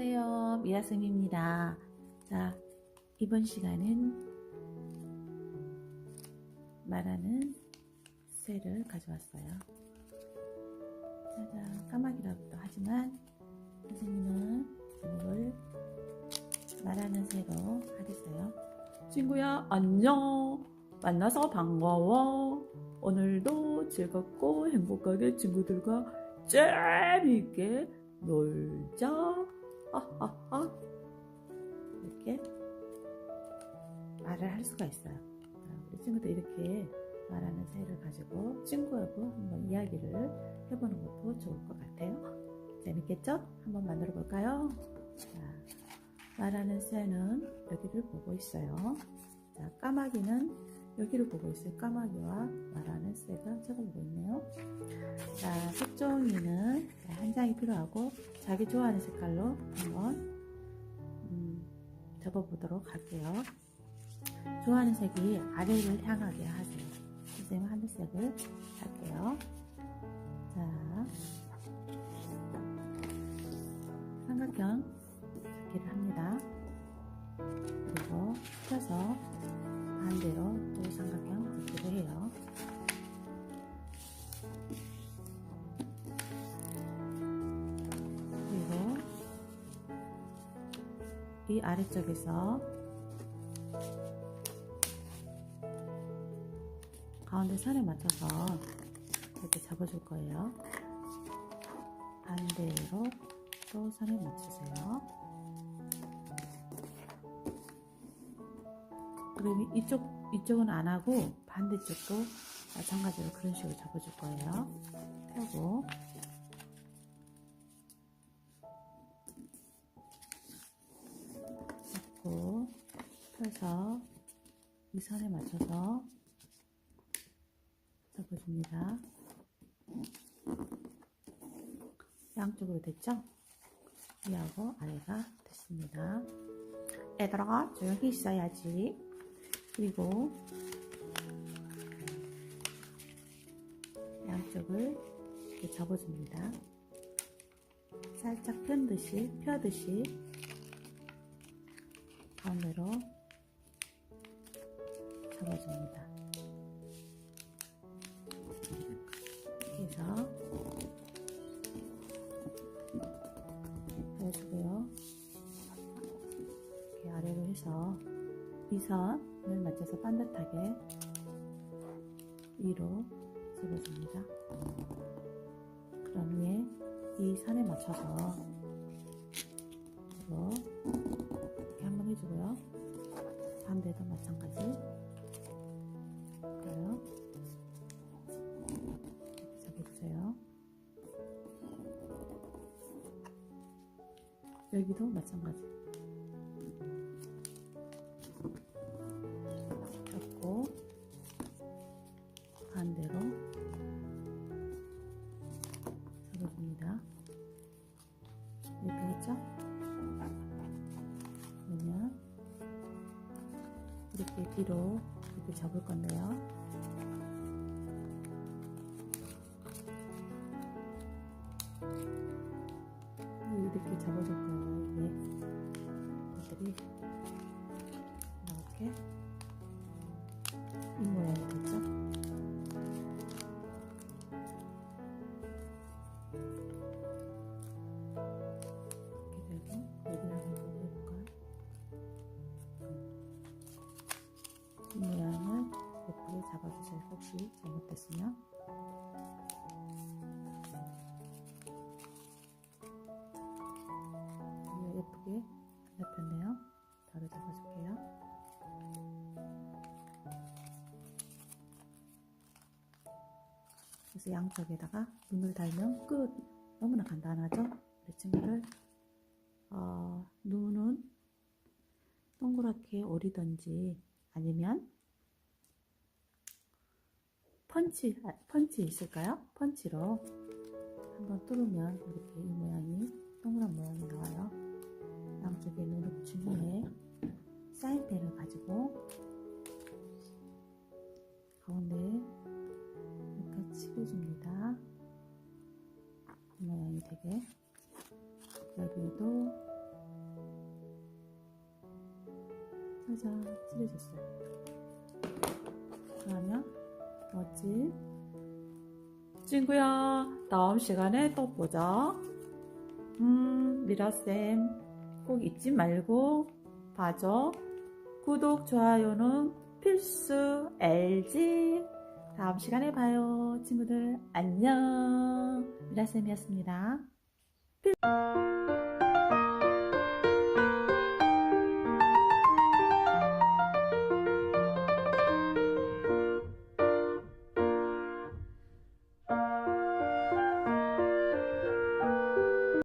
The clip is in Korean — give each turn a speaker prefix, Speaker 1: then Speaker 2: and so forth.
Speaker 1: 안녕하세요. 미아쌤입니다. 자, 이번 시간은 말하는 쇠를 가져왔어요. 짜잔, 까마귀라고도 하지만 선생님은 제목을 말하는 새로 하겠어요. 친구야, 안녕. 만나서 반가워. 오늘도 즐겁고 행복하게 친구들과 재미있게 놀자. 이렇게 말을 할 수가 있어요. 자, 우리 친구들 이렇게 말하는 새를 가지고 친구하고 한번 이야기를 해보는 것도 좋을 것 같아요. 재밌겠죠? 한번 만들어 볼까요? 자, 말하는 새는 여기를 보고 있어요. 자, 까마귀는 여기를 보고 있어요. 까마귀와 말하는 새가 쳐다보고 있네요. 자, 색종이는 한 장이 필요하고 자기 좋아하는 색깔로 한번 음, 접어보도록 할게요. 좋아하는 색이 아래를 향하게 하세요. 선생님 하늘색을 할게요. 자, 삼각형 이 아래쪽에서 가운데 선에 맞춰서 이렇게 잡아줄 거예요. 반대로 또 선에 맞추세요. 그럼 이쪽 이쪽은 안 하고 반대쪽도 마찬가지로 그런 식으로 잡아줄 거예요. 펴고 잡고 펴서 이 선에 맞춰서 잡아줍니다. 양쪽으로 됐죠? 위하고 아래가 됐습니다. 얘들아 조용히 있어야지. 그리고 양쪽을 이렇게 접어줍니다. 살짝 편듯이 펴듯이 가운데로 접어줍니다. 해서 해주고요. 이렇게 아래로 해서 이 선을 맞춰서 반듯하게 위로 접어줍니다. 그런 후에 이 선에 맞춰서 한번 해주고요. 반대도 마찬가지. 그래요. 이렇게 접어주세요. 여기도 마찬가지. 이렇게 뒤로 이렇게 접을 건데요. 잡혔네요. 바로 잡아줄게요. 그래서 양쪽에다가 눈을 달면 끝. 너무나 간단하죠? 우리 친구들 어, 눈은 동그랗게 오리든지 아니면 펀치 아, 펀치 있을까요? 펀치로 한번 뚫으면 이렇게 이 모양이 동그란 모양이 나와요. 양쪽에 무릎 주위에 사인대를 가지고 가운데 이렇게 치워줍니다. 이 모양이 되게 여기도 살짝 칠해줬어요. 그러면 멋진 친구야 다음 시간에 또 보자. 음 미라쌤 꼭 잊지 말고 봐줘. 구독, 좋아요는 필수 알지? 다음 시간에 봐요. 친구들, 안녕. 미라쌤이었습니다. 필-